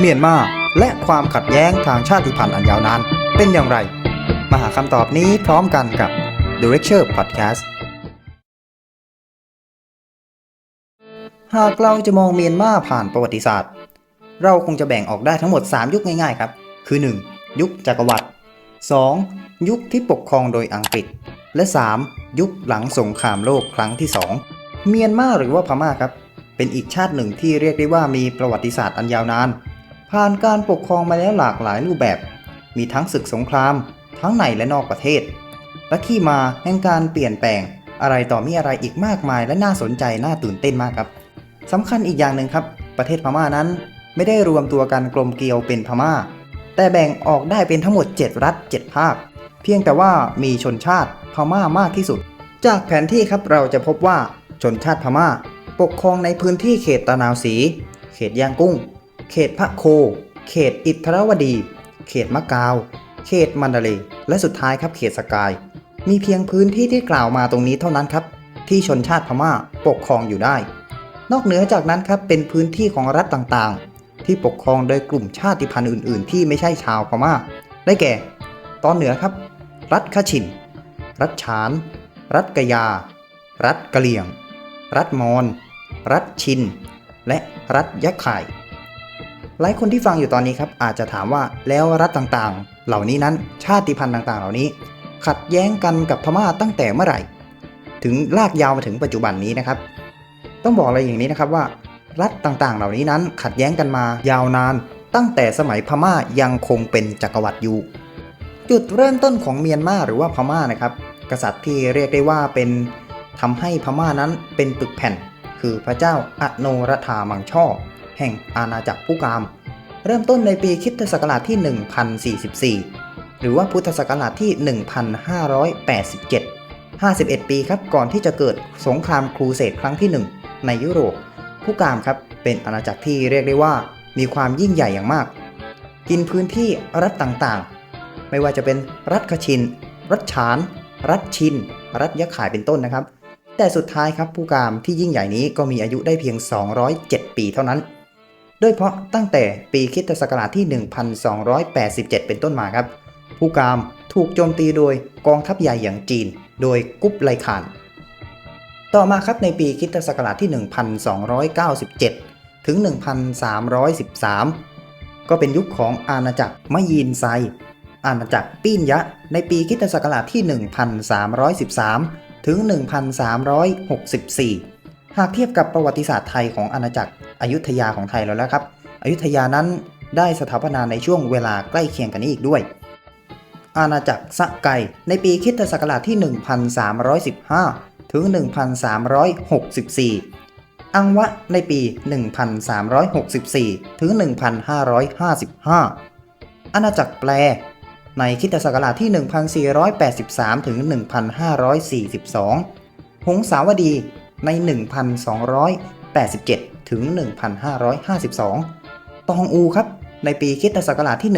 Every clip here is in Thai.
เมียนมาและความขัดแย้งทางชาติพันธุ์อันยาวนาน เป็นอย่างไร มาหาคำตอบนี้พร้อมกันกับ The Lecture Podcast หากเราจะมองเมียนมาผ่านประวัติศาสตร์ เราคงจะแบ่งออกได้ทั้งหมด 3 ยุคง่ายๆครับ คือ 1. ยุคจักรวรรดิ 2. ยุคที่ปกครองโดยอังกฤษ และ 3. ยุคหลังสงครามโลกครั้งที่ 2 เมียนมาหรือว่าพม่าครับ เป็นอีกชาติหนึ่งที่เรียกได้ว่ามีประวัติศาสตร์อันยาวนาน ผ่านการปกครองมาแล้วหลากหลายรูปแบบ มีทั้งศึกสงคราม ทั้งในและนอกประเทศ และที่มาแห่งการเปลี่ยนแปลงอะไรต่อมีอะไรอีกมากมายและน่าสนใจน่าตื่นเต้นมากครับสำคัญอีกอย่างหนึ่งครับ ประเทศพม่านั้น ไม่ได้รวมตัวกันกลมเกลียวเป็นพม่า แต่แบ่งออกได้เป็นทั้งหมด 7 รัฐ 7 ภาค เพียงแต่ว่ามีชนชาติพม่ามากที่สุด จากแผนที่ครับเราจะพบว่าชนชาติพม่า ปกครองในพื้นที่เขตตะนาวศรีเขตย่างกุ้ง เขตพระโค เขตอิทรวดี เขตมะกาว เขตมันดาเลและสุดท้ายครับเขตสกาย มีเพียงพื้นที่ที่กล่าวมาตรงนี้เท่านั้นครับ ที่ชนชาติพม่าปกครองอยู่ได้ นอกเหนือจากนั้นครับเป็นพื้นที่ของรัฐต่างๆ ที่ปกครองโดยกลุ่มชาติพันธุ์อื่น ๆ ที่ไม่ใช่ชาวพม่า ได้แก่ ตอนเหนือครับ รัฐคชิน รัฐฉาน รัฐกะยา รัฐกะเหลี่ยง รัฐมอญรัฐชิน และรัฐยะไข่ หลายคนที่ฟังอยู่ตอนนี้ครับอาจจะถามว่าแล้วรัฐต่างๆ เหล่านี้นั้นชาติพันธุ์ต่างๆ เหล่านี้ ขัดแย้งกันกับพม่าตั้งแต่เมื่อไหร่ ถึงลากยาวมาถึงปัจจุบันนี้นะครับ ต้องบอกอะไรอย่างนี้นะครับว่า รัฐต่างๆ เหล่านี้นั้นขัดแย้งกันมายาวนาน ตั้งแต่สมัยพม่ายังคงเป็นจักรวรรดิอยู่จุดเริ่มต้นของเมียนมาหรือว่าพม่านะครับ กษัตริย์ที่เรียกได้ว่าเป็นทำให้พม่านั้นเป็นปึกแผ่น คือพระเจ้าอโนรธามังช่อ แห่งอาณาจักรผู้กาม เริ่มต้นในปีคริสตศักราชที่ 1044 หรือว่าพุทธศักราชที่ 1587 51 ปีครับก่อนที่จะเกิดสงครามครูเสดครั้งที่ 1 ในยุโรป ผู้กามครับเป็นอาณาจักรที่เรียกได้ว่ามีความยิ่งใหญ่อย่างมาก กินพื้นที่รัฐต่างๆ ไม่ว่าจะเป็นรัฐคชิน รัฐฉาน รัฐชิน รัฐยะขายเป็นต้นนะครับ แต่สุดท้ายครับผู้กามที่ยิ่งใหญ่นี้ก็มีอายุได้เพียง 207 ปีเท่านั้น โดยเฉพาะตั้งแต่ปีคริสตศักราชที่ 1287 เป็นต้นมาครับ ผู้กามถูกโจมตีโดยกองทัพใหญ่อย่างจีน โดยกุ๊บไลคาน ต่อมาครับในปีคริสตศักราชที่ 1297 ถึง 1313 ก็เป็นยุคของอาณาจักรมยีนไซ อาณาจักรปี้นยะ ในปีคริสตศักราชที่ 1313 ถึง 1364 หากเทียบกับประวัติศาสตร์ไทยของอาณาจักร อยุธยาของไทยแล้วแล้วครับ อยุธยานั้นได้สถาปนาในช่วงเวลาใกล้เคียงกันนี้อีกด้วย อาณาจักรสะไกในปีคริสตศักราชที่ 1315 ถึง 1364 อังวะในปี 1364 ถึง 1555 อาณาจักรแปลในคิตศักราชที่ 1483 ถึง 1542 หงสาวดีใน 1287 ถึง 1552 ตองอูครับ ในปีคิตศักราชที่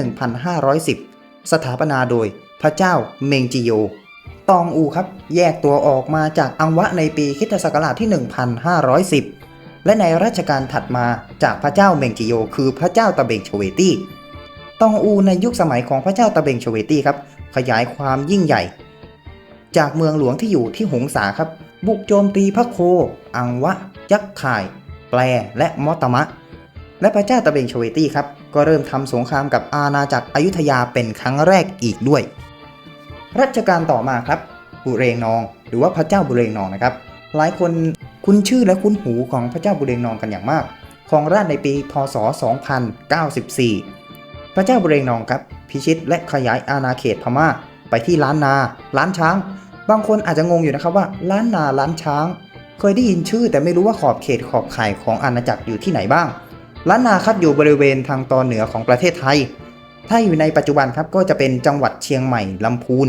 1510 สถาปนาโดยพระเจ้าเมงจิโย ตองอูครับ แยกตัวออกมาจากอังวะในปีคิตศักราชที่ 1510 และในรัชกาลถัดมาจากพระเจ้าเมงจิโย คือพระเจ้าตะเบงโชเวตี้ ตองอูในยุคสมัยของพระเจ้าตะเบงโชเวตี้ครับ ขยายความยิ่งใหญ่ จากเมืองหลวงที่อยู่ที่หงสาครับ บุกโจมตีพระโค อังวะ ยักษ์ข่าย แปลและมอตมะ และพระเจ้าตะเบงโชเวตี้ครับ ก็เริ่มทำสงครามกับอาณาจักรอยุธยาเป็นครั้งแรกอีกด้วย รัชกาลต่อมาครับ บุเรงนอง หรือว่าพระเจ้าบุเรงนองนะครับ หลายคนคุ้นชื่อและคุ้นหูของพระเจ้าบุเรงนองกันอย่างมากของราชในปี พศ 2094 พระเจ้าบุเรงนองครับ พิชิตและขยายอาณาเขตพม่า ไปที่ล้านนา ล้านช้าง บางคนอาจจะงงอยู่นะครับว่า ล้านนาล้านช้าง เคยได้ยินชื่อแต่ไม่รู้ว่าขอบเขตขอบข่ายของอาณาจักรอยู่ที่ไหนบ้างล้านนาครับอยู่บริเวณทางตอนเหนือของประเทศไทย ถ้าอยู่ในปัจจุบันครับก็จะเป็นจังหวัดเชียงใหม่ลำพูน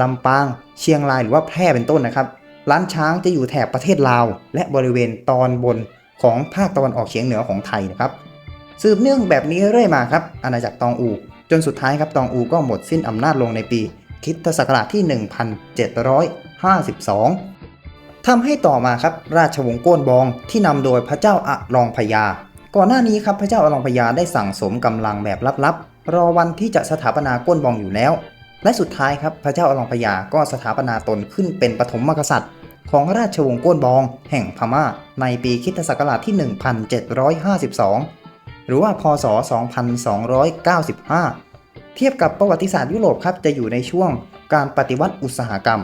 ลำปาง เชียงรายหรือว่าแพร่เป็นต้นนะครับล้านช้างจะอยู่แถบประเทศลาว และบริเวณตอนบนของภาคตะวันออกเฉียงเหนือของไทยนะครับ สืบเนื่องแบบนี้เรื่อยมาครับ อาณาจักรตองอู จนสุดท้ายครับตองอูก็หมดสิ้นอำนาจลงในปีคริสตศักราชที่ 1752 ทำให้ต่อมาครับราชวงศ์โก้นบองที่นำโดยพระเจ้าอะลองพยา ก่อนหน้านี้ครับพระเจ้าอลองพยาได้สั่งสมกำลังแบบลับๆ รอวันที่จะสถาปนาก้นบองอยู่แล้ว และสุดท้ายครับพระเจ้าอลองพยาก็สถาปนาตนขึ้นเป็นปฐมกษัตริย์ ของราชวงศ์ก้นบอง แห่งพม่า ในปีคิตศักราชที่ 1752 หรือว่าพศ 2295 เทียบกับประวัติศาสตร์ยุโรปครับจะอยู่ในช่วงการปฏิวัติอุตสาหกรรม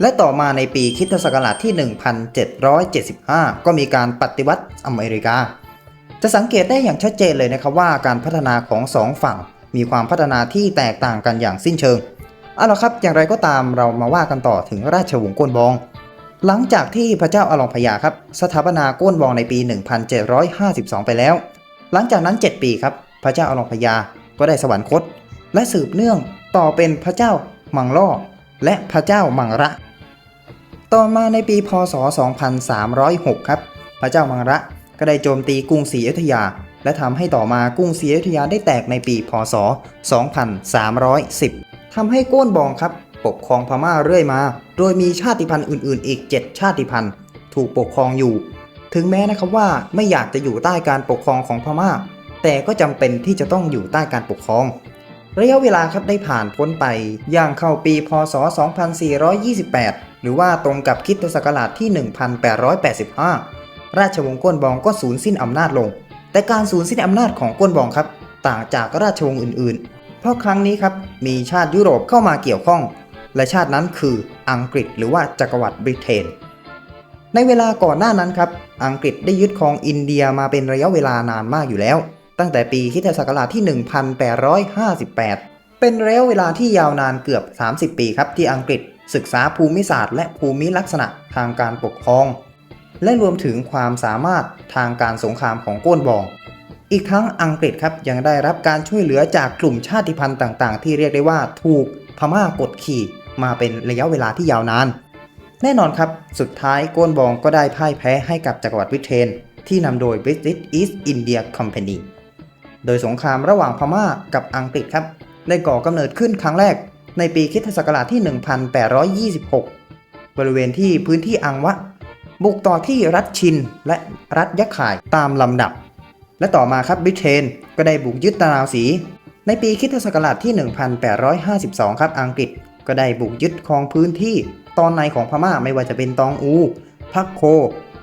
และต่อมาในปีคริสตศักราชที่ 1775 ก็มีการปฏิวัติอเมริกา จะสังเกตได้อย่างชัดเจนเลยนะครับว่าการพัฒนาของสองฝั่ง มีความพัฒนาที่แตกต่างกันอย่างสิ้นเชิงเอาละครับ อย่างไรก็ตามเรามาว่ากันต่อถึงราชวงศ์ก้นบอง หลังจากที่พระเจ้าอลองพยาครับ สถาปนาก้นบองในปี 1752 ไปแล้ว หลังจากนั้น 7 ปีครับ พระเจ้าอลองพยาก็ได้สวรรคต และสืบเนื่องต่อเป็นพระเจ้ามังล่อและพระเจ้ามังระ ต่อมาในปีพศ 2306 ครับ พระเจ้ามังระก็ได้โจมตีกรุงศรีอยุธยา และทำให้ต่อมากรุงศรีอยุธยาได้แตกในปีพศ 2310 ทำให้โก้นบองครับ ปกครองพม่าเรื่อยมา โดยมีชาติพันธุ์อื่นๆ อีก 7 ชาติพันธุ์ ถูกปกครองอยู่ ถึงแม้นะครับว่าไม่อยากจะอยู่ใต้การปกครองของพม่า แต่ก็จำเป็นที่จะต้องอยู่ใต้การปกครองระยะเวลาครับได้ผ่านพ้นไป ย่างเข้าปีพศ 2428 รือว่าตรงกับคริดศักราชที่ 1885 ราชวงศ์ก้นบองก็สูญสิ้นอำนาจลง แต่การสูญสิ้นอำนาจของก้นบองครับ ต่างจากราชวงศ์อื่น ๆ เพราะครั้งนี้ครับมีชาติยุโรปเข้ามาเกี่ยวข้อง และชาตินั้นคืออังกฤษหรือว่าจักรวรรดิบริเตน ในเวลาก่อนหน้านั้นครับอังกฤษได้ยึดครองอินเดียมาเป็นระยะเวลานานมากอยู่แล้ว ตั้งแต่ปีคริสตศักราชที่ 1858 เป็นระยะเวลาที่ยาวนานเกือบ 30 ปีครับที่อังกฤษ ศึกษาภูมิศาสตร์และภูมิลักษณะทางการปกครอง และรวมถึงความสามารถทางการสงครามของโก้นบอง อีกทั้งอังกฤษครับยังได้รับการช่วยเหลือจากกลุ่มชาติพันธุ์ต่างๆ ที่เรียกได้ว่าถูกพม่ากดขี่มาเป็นระยะเวลาที่ยาวนาน แน่นอนครับ สุดท้ายโก้นบองก็ได้พ่ายแพ้ให้กับจักรวรรดิบริเตนที่นำโดย British East India Company โดยสงครามระหว่างพม่ากับอังกฤษครับ ได้ก่อกำเนิดขึ้นครั้งแรก ในปีคริสตศักราชที่ 1826 บริเวณที่พื้นที่อังวะ บุกต่อที่รัฐชินและรัฐยะข่ายตามลำดับ และต่อมาครับบริเตนก็ได้บุกยึดตะนาวสี ในปีคริสตศักราชที่ 1852 ครับอังกฤษก็ได้บุกยึดครองพื้นที่ตอนในของพม่าไม่ว่าจะเป็นตองอูพักโค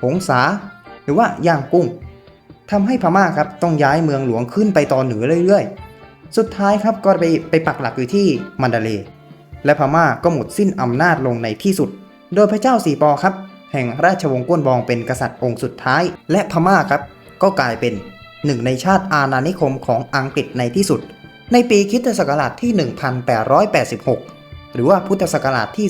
หงสา หรือว่าย่างกุ้งทำให้พม่าครับต้องย้ายเมืองหลวงขึ้นไปตอนเหนือเรื่อยๆ สุดท้ายครับก็ไปไปปักหลักอยู่ที่มันดาเลและพม่าก็หมดสิ้นอำนาจลงในที่สุด โดยพระเจ้าสีปอครับ แห่งราชวงศ์ก้วนบองเป็นกษัตริย์องค์สุดท้าย และพม่าครับ ก็กลายเป็นหนึ่งในชาติอาณานิคมของอังกฤษในที่สุด ในปีคริสตศักราชที่ 1886 หรือว่าพุทธศักราชที่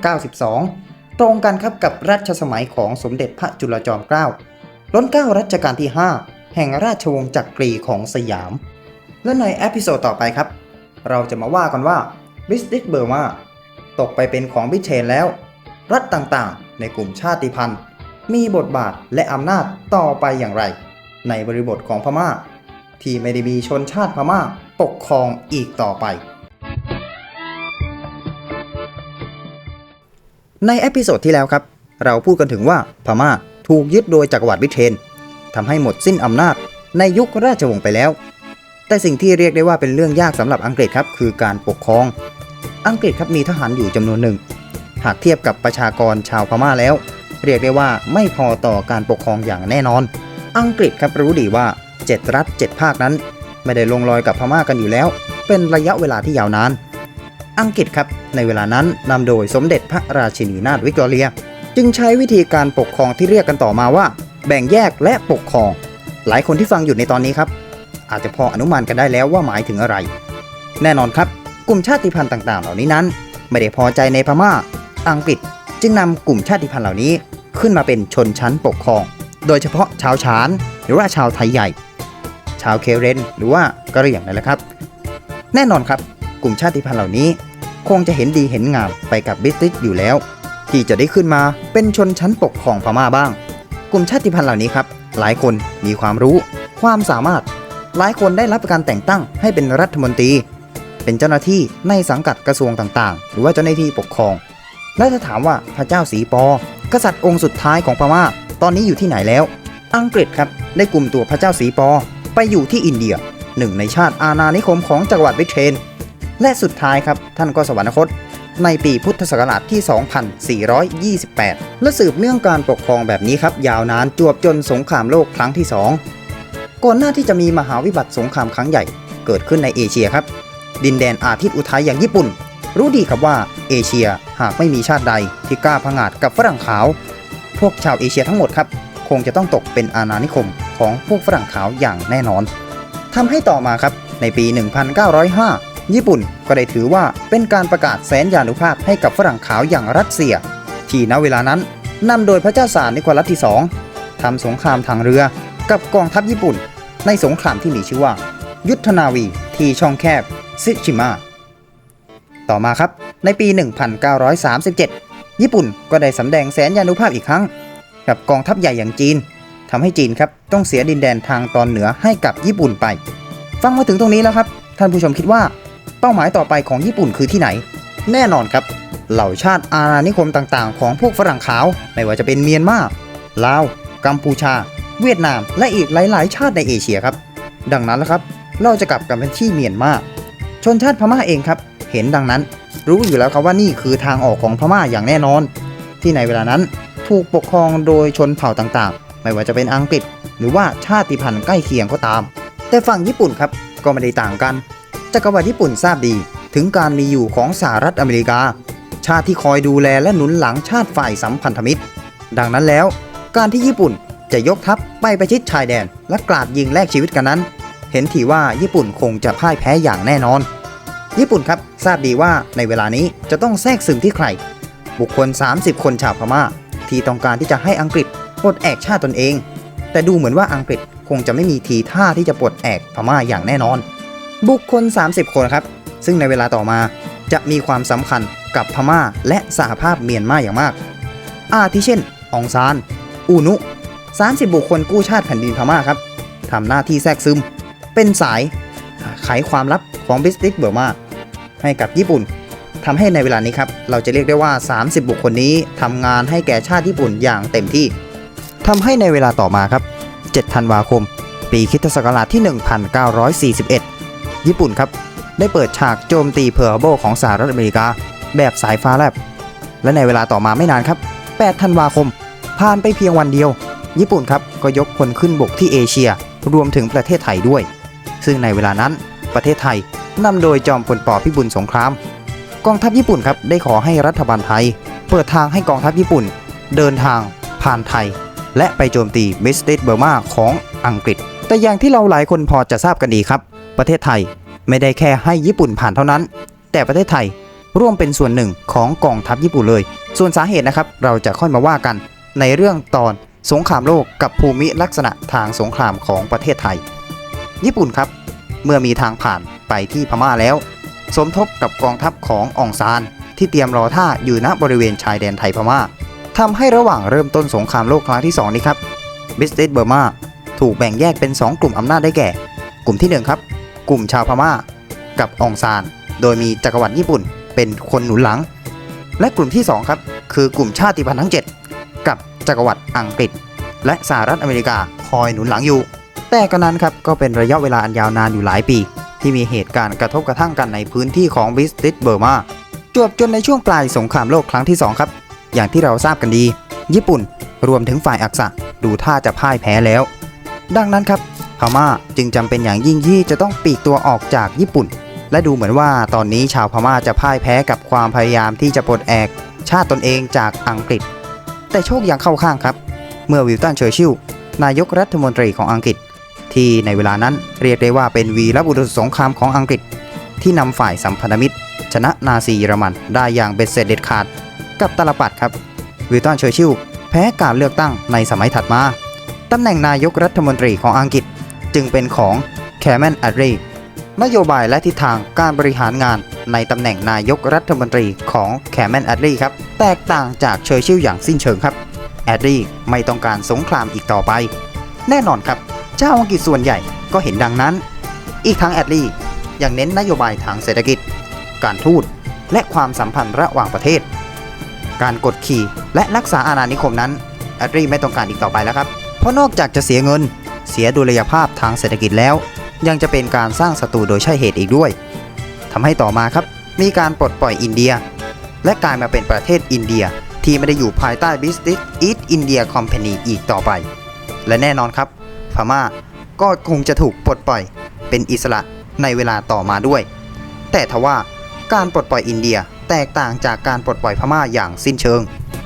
2492 ตรงกันครับกับรัชสมัยของสมเด็จพระจุลจอมเกล้าล้นเกล้ารัชกาลที่ 5 แห่งราชวงศ์จักรีของสยาม และในเอพิโซดต่อไปครับ เราจะมาว่ากันว่าบิสติชเบอร์มาตกไปเป็นของบิเตนแล้ว รัฐต่างๆ ในกลุ่มชาติพันธุ์ มีบทบาทและอำนาจต่อไปอย่างไร ในบริบทของพม่า ที่ไม่ได้มีชนชาติพม่าปกครองอีกต่อไป ในเอพิโซดที่แล้วครับ เราพูดกันถึงว่าพม่าถูกยึดโดยจักรวรรดิบิเตนทำให้หมดสิ้นอำนาจในยุคราชวงศ์ไปแล้ว แต่สิ่งที่เรียกได้ว่าเป็นเรื่องยากสำหรับอังกฤษครับคือการปกครอง อังกฤษครับมีทหารอยู่จำนวนหนึ่ง หากเทียบกับประชากรชาวพม่าแล้ว เรียกได้ว่าไม่พอต่อการปกครองอย่างแน่นอน อังกฤษครับรู้ดีว่า 7 รัฐ 7 ภาคนั้น ไม่ได้ลงรอยกับพม่ากันอยู่แล้ว เป็นระยะเวลาที่ยาวนาน อังกฤษครับในเวลานั้นนำโดยสมเด็จพระราชินีนาถวิกตอเรีย จึงใช้วิธีการปกครองที่เรียกกันต่อมาว่า แบ่งแยกและปกครอง หลายคนที่ฟังอยู่ในตอนนี้ครับ อาจจะพออนุมานกันได้แล้วว่าหมายถึงอะไร แน่นอนครับ กลุ่มชาติพันธุ์ต่างๆ เหล่านี้นั้น ไม่ได้พอใจในพม่า อังกฤษ จึงนำกลุ่มชาติพันธุ์เหล่านี้ ขึ้นมาเป็นชนชั้นปกครอง โดยเฉพาะชาวฉานหรือว่าชาวไทยใหญ่ ชาวเคเรน หรือว่ากะเหรี่ยงนั่นแหละครับ แน่นอนครับกลุ่มชาติพันธุ์เหล่านี้ คงจะเห็นดีเห็นงามไปกับบริติชอยู่แล้ว ที่จะได้ขึ้นมาเป็นชนชั้นปกครองพม่าบ้าง กลุ่มชาติพันธุ์เหล่านี้ครับหลายคนมีความรู้ ความสามารถ หลายคนได้รับการแต่งตั้งให้เป็นรัฐมนตรี เป็นเจ้าหน้าที่ในสังกัดกระทรวงต่างๆ หรือว่าเจ้าหน้าที่ปกครอง และถ้าถามว่าพระเจ้าสีปอ กษัตริย์องค์สุดท้ายของพม่าตอนนี้อยู่ที่ไหนแล้ว อังกฤษครับได้กลุ่มตัวพระเจ้าสีปอไปอยู่ที่อินเดียหนึ่งในชาติอาณานิคมของจักรวรรดิบริเตนและสุดท้ายครับท่านก็สวรรคตในปีพุทธศักราชที่ 2428 และสืบเนื่องการปกครองแบบนี้ครับ ยาวนานจวบจนสงครามโลกครั้งที่ 2 ก่อนหน้าที่จะมีมหาวิบัติสงครามครั้งใหญ่เกิดขึ้นในเอเชียครับ ดินแดนอาทิตย์อุทัยอย่างญี่ปุ่น รู้ดีครับว่าเอเชียหากไม่มีชาติใดที่กล้าผงาดกับฝรั่งขาว พวกชาวเอเชียทั้งหมดครับ คงจะต้องตกเป็นอาณานิคมของพวกฝรั่งขาวอย่างแน่นอนทำให้ต่อมาครับในปี 1905 ญี่ปุ่นก็ได้ถือว่าเป็นการประกาศแสนยานุภาพให้กับฝรั่งขาวอย่างรัสเซีย ที่ณเวลานั้นนำโดยพระเจ้าซารนิโคลัสที่ 2ทำสงครามทางเรือ กับกองทัพญี่ปุ่น ในสงครามที่มีชื่อว่า ยุทธนาวีที่ช่องแคบซิชิมะต่อมาครับ ในปี 1937 ญี่ปุ่นก็ได้สำแดงแสนยานุภาพอีกครั้ง กับกองทัพใหญ่อย่างจีนทำให้จีนครับต้องเสียดินแดนทางตอนเหนือให้กับญี่ปุ่นไป ฟังมาถึงตรงนี้แล้วครับ ท่านผู้ชมคิดว่า เป้าหมายต่อไปของญี่ปุ่นคือที่ไหน แน่นอนครับ เหล่าชาติอาณานิคมต่างๆ ของพวกฝรั่งขาว ไม่ว่าจะเป็นเมียนมาลาว กัมพูชา เวียดนาม และอีกหลาย ๆ ชาติในเอเชียครับ ดังนั้นแล้วครับ เราจะกลับกันเป็นที่เมียนมาชนชาติพม่าเองครับ เห็นดังนั้น รู้อยู่แล้วครับว่านี่คือทางออกของพม่าอย่างแน่นอน ที่ในเวลานั้นถูกปกครองโดยชนเผ่าต่างๆ ไม่ว่าจะเป็นอังกฤษ หรือว่าชาติพันธุ์ใกล้เคียงก็ตาม แต่ฝั่งญี่ปุ่นครับก็ไม่ได้ต่างกันจักรวรรดิญี่ปุ่นทราบดีถึงการมีอยู่ของสหรัฐอเมริกา ชาติที่คอยดูแลและหนุนหลังชาติฝ่ายสัมพันธมิตร ดังนั้นแล้ว การที่ญี่ปุ่น จะยกทัพไปประชิดชายแดน และกราดยิงแลกชีวิตกันนั้น เห็นทีว่าญี่ปุ่นคงจะพ่ายแพ้อย่างแน่นอน ญี่ปุ่นครับทราบดีว่าในเวลานี้จะต้องแทรกซึมที่ใคร บุคคล 30 คนชาวพม่า ที่ต้องการที่จะให้อังกฤษปลดแอกชาติตนเอง แต่ดูเหมือนว่าอังกฤษคงจะไม่มีทีท่าที่จะปลดแอกพม่าอย่างแน่นอน บุคคล 30 คนครับ ซึ่งในเวลาต่อมาจะมีความสำคัญกับพม่าและสหภาพเมียนมาอย่างมาก อาทิเช่น องซาน อูนุ 30 บุคคลกู้ชาติแผ่นดินพม่าครับทำหน้าที่แทรกซึม เป็นสายไขความลับของบิสติกเบอร์มาให้กับญี่ปุ่นทำให้ในเวลานี้ครับ เราจะเรียกได้ว่า 30 บุคคลนี้ทำงานให้แก่ชาติญี่ปุ่นอย่างเต็มที่ทำให้ในเวลาต่อมาครับ 7 ธันวาคม ปีคิศักราชที่ 1941 ญี่ปุ่นครับ ได้เปิดฉากโจมตีเพิร์โบของสหรัฐอเมริกา แบบสายฟ้าแลบ และในเวลาต่อมาไม่นานครับ 8 ธันวาคม ผ่านไปเพียงวันเดียว ญี่ปุ่นครับก็ยกพลขึ้นบกที่เอเชีย รวมถึงประเทศไทยด้วย ซึ่งในเวลานั้นประเทศไทยนำโดยจอมพลปพิบูลสงคราม กองทัพญี่ปุ่นครับได้ขอให้รัฐบาลไทย เปิดทางให้กองทัพญี่ปุ่น เดินทางผ่านไทย และไปโจมตีมิสเตดเบอร์มาของอังกฤษ แต่อย่างที่เราหลายคนพอจะทราบกันดีครับ ประเทศไทยไม่ได้แค่ให้ญี่ปุ่นผ่านเท่านั้น แต่ประเทศไทยร่วมเป็นส่วนหนึ่งของกองทัพญี่ปุ่นเลย ส่วนสาเหตุนะครับเราจะค่อยมาว่ากันในเรื่องตอน สงครามโลกกับภูมิลักษณะทางสงครามของประเทศไทย ญี่ปุ่นครับ เมื่อมีทางผ่านไปที่พม่าแล้ว สมทบกับกองทัพขององซาน ที่เตรียมรอท่าอยู่ณบริเวณชายแดนไทยพม่าทำให้ระหว่างเริ่มต้นสงครามโลกครั้งที่ 2 นี้ครับบิสเตดเบอร์มาถูกแบ่งแยกเป็น 2 กลุ่มอำนาจได้แก่ กลุ่มที่ 1 ครับ กลุ่มชาวพม่า กับองซาน โดยมีจักรวรรดิญี่ปุ่นเป็นคนหนุนหลัง และกลุ่มที่ 2 ครับ คือกลุ่มชาติพันธุ์ทั้ง 7 จักรวรรดิอังกฤษ และสหรัฐอเมริกาคอยหนุนหลังอยู่ แต่ก็นั้นครับก็เป็นระยะเวลาอันยาวนานอยู่หลายปี ที่มีเหตุการณ์กระทบกระทั่งกันในพื้นที่ของบิสติสเบอร์มาจวบจนในช่วงปลายสงครามโลกครั้งที่ 2 ครับ อย่างที่เราทราบกันดี ญี่ปุ่นรวมถึงฝ่ายอักษะดูท่าจะพ่ายแพ้แล้ว ดังนั้นครับพม่าจึงจำเป็นอย่างยิ่งที่จะต้องปีกตัวออกจากญี่ปุ่น และดูเหมือนว่าตอนนี้ชาวพม่าจะพ่ายแพ้กับความพยายามที่จะปลดแอกชาติตนเองจากอังกฤษ แต่โชคยังเข้าข้างครับ เมื่อวิลตันเชอร์ชิลนายกรัฐมนตรีของอังกฤษ ที่ในเวลานั้นเรียกได้ว่าเป็นวีรบุรุษสงครามของอังกฤษ ที่นำฝ่ายสัมพันธมิตร ชนะนาซีเยอรมันได้อย่างเบ็ดเสร็จเด็ดขาด กับตลปัดครับ วิลตันเชอร์ชิลแพ้การเลือกตั้งในสมัยถัดมาตำแหน่งนายกรัฐมนตรีของอังกฤษ จึงเป็นของแคม a นแอดรี นโยบายและทิศทางการบริหารงานในตำแหน่งนายกรัฐมนตรีของแคม a นแอดรีครับ แตกต่างจากเชอร์ชิลอย่างสิ้นเชิงครับ แอดรีไม่ต้องการสงครามอีกต่อไป แน่นอนครับเจ้าอังกฤษส่วนใหญ่ก็เห็นดังนั้น อีกทั้งแอดลียังเน้นนโยบายทางเศรษฐกิจ การทูตและความสัมพันธ์ระหว่างประเทศ การกดขี่และรักษาอาณานิคมนั้นแอดรีไม่ต้องการอีกต่อไปแล้วครับ เพราะนอกจากจะเสียเงิน เสียดุลยภาพทางเศรษฐกิจแล้ว ยังจะเป็นการสร้างศัตรูโดยใช่เหตุอีกด้วยทำให้ต่อมาครับ มีการปลดปล่อยอินเดีย และกลายมาเป็นประเทศอินเดียที่ไม่ได้อยู่ภายใต้ Business East India Company อีกต่อไป และแน่นอนครับพม่าก็คงจะถูกปลดปล่อยเป็นอิสระในเวลาต่อมาด้วย แต่ทว่าการปลดปล่อยอินเดียแตกต่างจากการปลดปล่อยพม่าอย่างสิ้นเชิง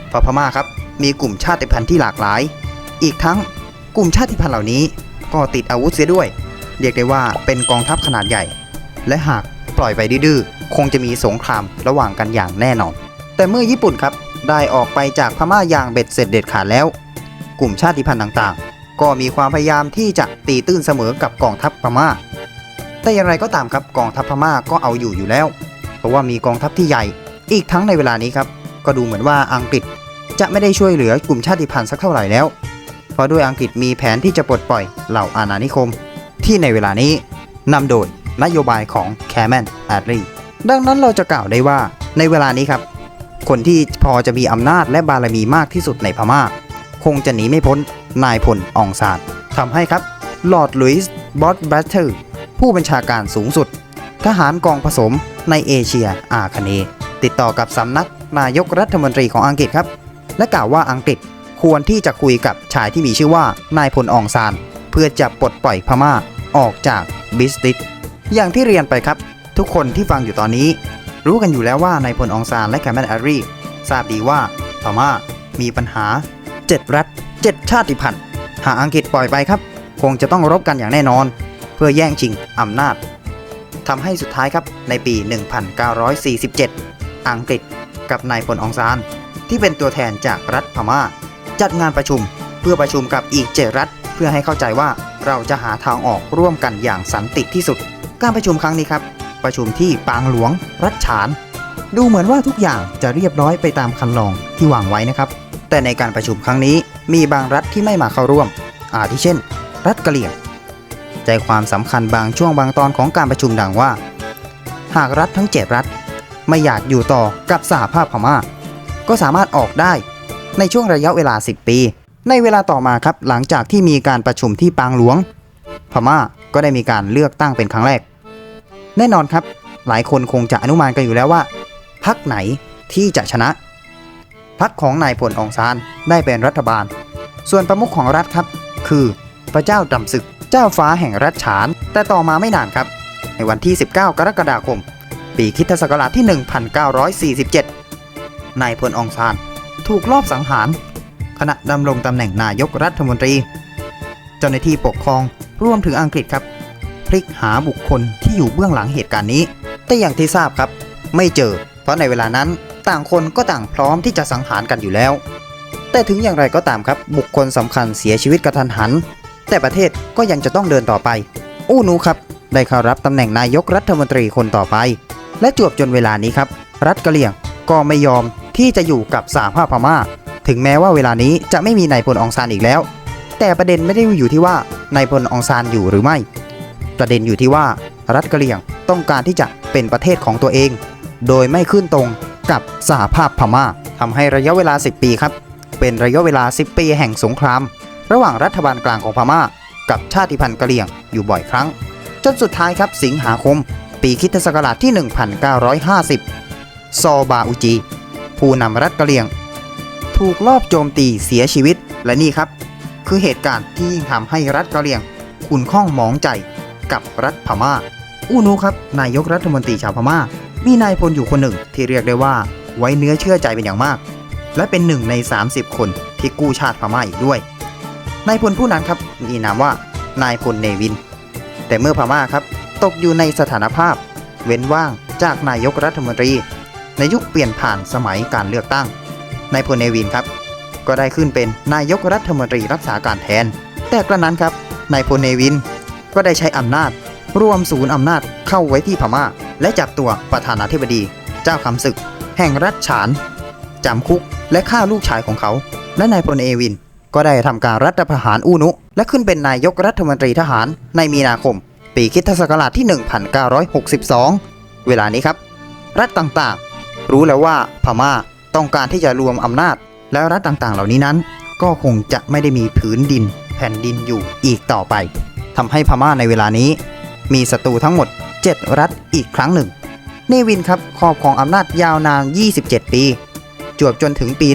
เพราะพม่าครับมีกลุ่มชาติพันธุ์ที่หลากหลาย อีกทั้งกลุ่มชาติพันธุ์เหล่านี้ก็ติดอาวุธเสียด้วย เรียกได้ว่าเป็นกองทัพขนาดใหญ่ และหากปล่อยไปดื้อคงจะมีสงครามระหว่างกันอย่างแน่นอน แต่เมื่อญี่ปุ่นครับได้ออกไปจากพม่าอย่างเบ็ดเสร็จเด็ดขาดแล้ว กลุ่มชาติพันธุ์ต่างๆ ก็มีความพยายามที่จะตีตื้นเสมอกับกองทัพพม่า แต่อย่างไรก็ตามครับกองทัพพม่าก็เอาอยู่อยู่แล้ว เพราะว่ามีกองทัพที่ใหญ่ อีกทั้งในเวลานี้ครับก็ดูเหมือนว่าอังกฤษจะไม่ได้ช่วยเหลือกลุ่มชาติพันธุ์สักเท่าไหร่แล้ว เพราะด้วยอังกฤษมีแผนที่จะปลดปล่อยเหล่าอาณานิคม ที่ในเวลานี้นำโดยนโยบายของแคม a นแอดรีดังนั้นเราจะกล่าวได้ว่าในเวลานี้ครับ คนที่พอจะมีอำนาจและบารมีมากที่สุดในพม่า คงจะหนีไม่พ้นนายพลอองซานทำให้ครับลอร์ดลุยส์บอสแบตเตอร์ผู้บัญชาการสูงสุด ทหารกองผสมในเอเชียอาคเนย์ติดต่อกับสำนักนายกรัฐมนตรีของอังกฤษครับ และกล่าวว่าอังกฤษควรที่จะคุยกับชายที่มีชื่อว่านายพลอองซาน เพื่อจะปลดปล่อยพม่า ออกจากบิสติสอย่างที่เรียนไปครับ ทุกคนที่ฟังอยู่ตอนนี้ รู้กันอยู่แล้วว่านายพลองซานและแคม a นแอรีทราบดีว่าพม่ามีปัญหา 7 รัฐ 7 ชาติพันธุ์ หากอังกฤษปล่อยไปครับ คงจะต้องรบกันอย่างแน่นอน เพื่อแย่งชิงอำนาจทำให้สุดท้ายครับในปี 1947 อังกฤษกับนายพลองซานที่เป็นตัวแทนจากรัฐพม่า จัดงานประชุมเพื่อประชุมกับอีกเจดรัฐเพื่อให้เข้าใจว่า เราจะหาทางออกร่วมกันอย่างสันติที่สุด การประชุมครั้งนี้ครับ ประชุมที่ปางหลวง รัชฉาน ดูเหมือนว่าทุกอย่างจะเรียบร้อยไปตามคันลองที่วางไว้นะครับ แต่ในการประชุมครั้งนี้มีบางรัฐที่ไม่มาเข้าร่วม อาทิเช่น รัฐกะเหรี่ยง ใจความสำคัญบางช่วงบางตอนของการประชุมดังว่า หากรัฐทั้ง 7 รัฐ ไม่อยากอยู่ต่อกับสหภาพพม่า ก็สามารถออกได้ในช่วงระยะเวลา 10 ปี ในเวลาต่อมาครับหลังจากที่มีการประชุมที่ปางหลวง พม่าก็ได้มีการเลือกตั้งเป็นครั้งแรก แน่นอนครับ หลายคนคงจะอนุมานกันอยู่แล้วว่าพรรคไหนที่จะชนะพรรคของนายพลองซานได้เป็นรัฐบาล ส่วนประมุขของรัฐครับ คือพระเจ้าดำศึกเจ้าฟ้าแห่งรัฐฉาน แต่ต่อมาไม่นานครับ ในวันที่ 19 กรกฎาคม ปีคริสตศักราชที่ 1947 นายพลองซานถูกลอบสังหาร ขณะดำรงตำแหน่งนายกรัฐมนตรี เจ้าหน้าที่ปกครองรวมถึงอังกฤษครับ พลิกหาบุคคลที่อยู่เบื้องหลังเหตุการณ์นี้ แต่อย่างที่ทราบครับ ไม่เจอ เพราะในเวลานั้นต่างคนก็ต่างพร้อมที่จะสังหารกันอยู่แล้ว แต่ถึงอย่างไรก็ตามครับ บุคคลสำคัญเสียชีวิตกระทันหัน แต่ประเทศก็ยังจะต้องเดินต่อไป อู้นูครับ ได้เข้ารับตำแหน่งนายกรัฐมนตรีคนต่อไป และจวบจนเวลานี้ครับ รัฐกะเหรี่ยงก็ไม่ยอมที่จะอยู่กับสหภาพพม่า ถึงแม้ว่าเวลานี้จะไม่มีนายพลองซานอีกแล้ว แต่ประเด็นไม่ได้อยู่ที่ว่านายพลองซานอยู่หรือไม่ ประเด็นอยู่ที่ว่ารัฐกะเหรี่ยงต้องการที่จะเป็นประเทศของตัวเอง โดยไม่ขึ้นตรงกับสหภาพพม่าทำให้ระยะเวลา 10 ปีครับ เป็นระยะเวลา 10 ปีแห่งสงคราม ระหว่างรัฐบาลกลางของพม่า กับชาติพันธุ์กะเหรี่ยงอยู่บ่อยครั้ง จนสุดท้ายครับสิงหาคม ปีคริสตศักราชที่ 1950 ซอบาอุจี ผู้นำรัฐกะเหรี่ยง ถูกลอบโจมตีเสียชีวิต และนี่ครับ คือเหตุการณ์ที่ทำให้รัฐกะเหรี่ยงขุนข้องหมองใจกับรัฐพม่า อูนูครับนายกรัฐมนตรีชาวพม่า มีนายพลอยู่คนหนึ่งที่เรียกได้ว่าไว้เนื้อเชื่อใจเป็นอย่างมาก และเป็นหนึ่งใน 30 คนที่กู้ชาติพม่าอีกด้วยนายพลผู้นั้นครับมีนามว่านายพลเนวิน แต่เมื่อพม่าครับตกอยู่ในสถานภาพ เว้นว่างจากนายกรัฐมนตรี ในยุคเปลี่ยนผ่านสมัยการเลือกตั้ง นายพลเนวินครับ ก็ได้ขึ้นเป็นนายกรัฐมนตรีรักษาการแทน แต่กระนั้นครับนายพลเนวินก็ได้ใช้อำนาจ รวมศูนย์อำนาจเข้าไว้ที่พม่า และจับตัวประธานาธิบดี เจ้าคำศึก แห่งรัฐฉานจำคุกและฆ่าลูกชายของเขา และนายพลเนวิน ก็ได้ทำการรัฐประหารอูนุ และขึ้นเป็นนายกรัฐมนตรีทหารในมีนาคม ปีคริสตศักราชที่ 1962 เวลานี้ครับ รัฐต่างๆ รู้แล้วว่าพม่า ต้องการที่จะรวมอำนาจ แล้วรัฐต่างๆ เหล่านี้นั้น ก็คงจะไม่ได้มีผืนดินแผ่นดินอยู่อีกต่อไปทำให้พม่าในเวลานี้ มีศัตรูทั้งหมด 7 รัฐอีกครั้งหนึ่งเนวินครับครอบครองอำนาจยาวนาน 27 ปี จวบจนถึงปี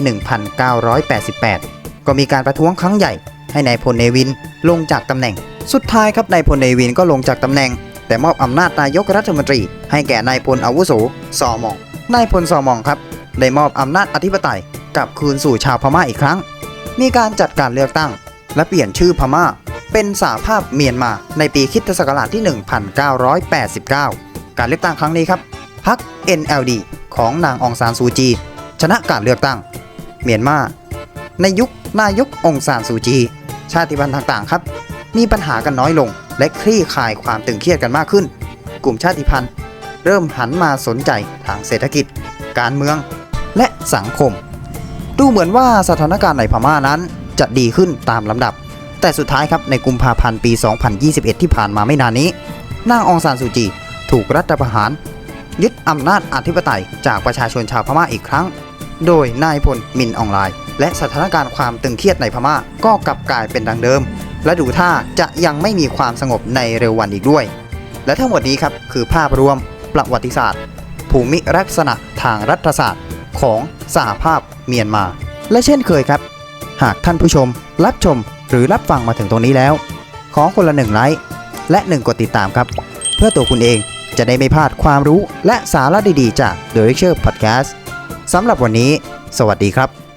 1988 ก็มีการประท้วงครั้งใหญ่ให้นายพลเนวินลงจากตำแหน่ง สุดท้ายครับนายพลเนวินก็ลงจากตำแหน่ง แต่มอบอำนาจนายกรัฐมนตรี ให้แก่นายพลอาวุโสซอมองนายพลซอมองครับ ได้มอบอำนาจอธิปไตยกลับคืนสู่ชาวพม่าอีกครั้ง มีการจัดการเลือกตั้ง และเปลี่ยนชื่อพม่า เป็นสาภาพเมียนมาในปีคริสตศักราชที่ 1989 การเลือกตั้งครั้งนี้ครับพรรค NLD ของนางองซานซูจี ชนะการเลือกตั้ง เมียนมา ในยุคนายกองซานซูจี ชาติพันธุ์ต่างๆครับ มีปัญหากันน้อยลง และคลี่คลายความตึงเครียดกันมากขึ้น กลุ่มชาติพันธุ์ เริ่มหันมาสนใจทางเศรษฐกิจ การเมือง และสังคม ดูเหมือนว่าสถานการณ์ในพม่านั้นจะดีขึ้นตามลำดับ แต่สุดท้ายครับในกุมภาพันธ์ปี 2021 ที่ผ่านมาไม่นานนี้ นางองซานซูจี ถูกรัฐประหาร ยึดอำนาจอธิปไตยจากประชาชนชาวพม่าอีกครั้ง โดยนายพลมินอองไลน์และสถานการณ์ความตึงเครียดในพม่าก็กลับกลายเป็นดังเดิม และดูท่าจะยังไม่มีความสงบในเร็ววันอีกด้วย และทั้งหมดนี้ครับคือภาพรวมประวัติศาสตร์ ภูมิลักษณะทางรัฐศาสตร์ ของสหภาพเมียนมา และเช่นเคยครับ หากท่านผู้ชมรับชมหรือรับฟังมาถึงตรงนี้แล้ว ขอคนละหนึ่งไลค์และหนึ่งกดติดตามครับ เพื่อตัวคุณเองจะได้ไม่พลาดความรู้และสาระดีๆ จาก The Lecture Podcast สำหรับวันนี้ สวัสดีครับ